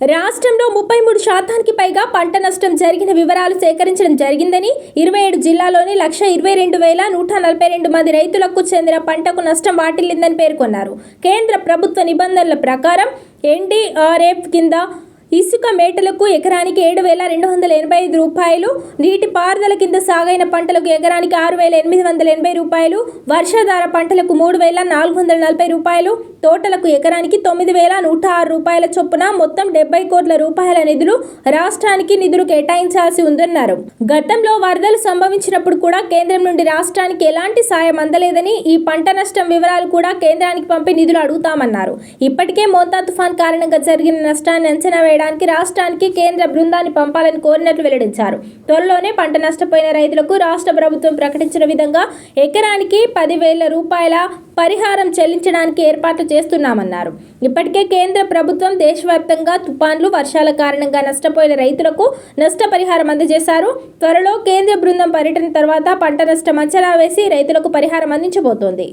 రాష్ట్రంలో ముప్పై మూడు శాతానికి పైగా పంట నష్టం జరిగిన వివరాలు సేకరించడం జరిగిందని ఇరవై ఏడు జిల్లాలోని లక్ష ఇరవై రెండు వేల నూట నలభై రెండు మంది రైతులకు చెందిన పంటకు నష్టం వాటిల్లిందని పేర్కొన్నారు. కేంద్ర ప్రభుత్వ నిబంధనల ప్రకారం ఎన్డీఆర్ఎఫ్ కింద ఇసుక మేటలకు ఎకరానికి ఏడు వేల రెండు వందల ఎనభై ఐదు రూపాయలు నీటి పారుదల కింద సాగైన పంటలకు ఎకరానికి ఆరు వేల ఎనిమిది వందల ఎనభై రూపాయలు వర్షాధార పంటలకు మూడు వేల నాలుగు వందల నలభై రూపాయలు తోటలకు ఎకరానికి తొమ్మిది వేల నూట ఆరు రూపాయల చొప్పున మొత్తం డెబ్బై కోట్ల రూపాయల నిధులు రాష్ట్రానికి నిధులు కేటాయించాల్సి ఉందన్నారు. గతంలో వరదలు సంభవించినప్పుడు కూడా కేంద్రం నుండి రాష్ట్రానికి ఎలాంటి సాయం అందలేదని ఈ పంట నష్టం వివరాలు కూడా కేంద్రానికి పంపి నిధులు అడుగుతామన్నారు. ఇప్పటికే మోతా తుఫాన్ కారణంగా జరిగిన నష్టాన్ని అంచనా వేయడం చేయడానికి రాష్ట్రానికి కేంద్ర బృందాన్ని పంపాలని కోరినట్లు వెల్లడించారు. త్వరలోనే పంట నష్టపోయిన రైతులకు రాష్ట్ర ప్రభుత్వం ప్రకటించిన విధంగా ఎకరానికి పదివేల రూపాయల పరిహారం చెల్లించడానికి ఏర్పాట్లు చేస్తున్నామన్నారు. ఇప్పటికే కేంద్ర ప్రభుత్వం దేశవ్యాప్తంగా తుపాన్లు వర్షాల కారణంగా నష్టపోయిన రైతులకు నష్టపరిహారం అందజేశారు. త్వరలో కేంద్ర బృందం పర్యటన తర్వాత పంట నష్టం అంచనా వేసి రైతులకు పరిహారం అందించబోతోంది.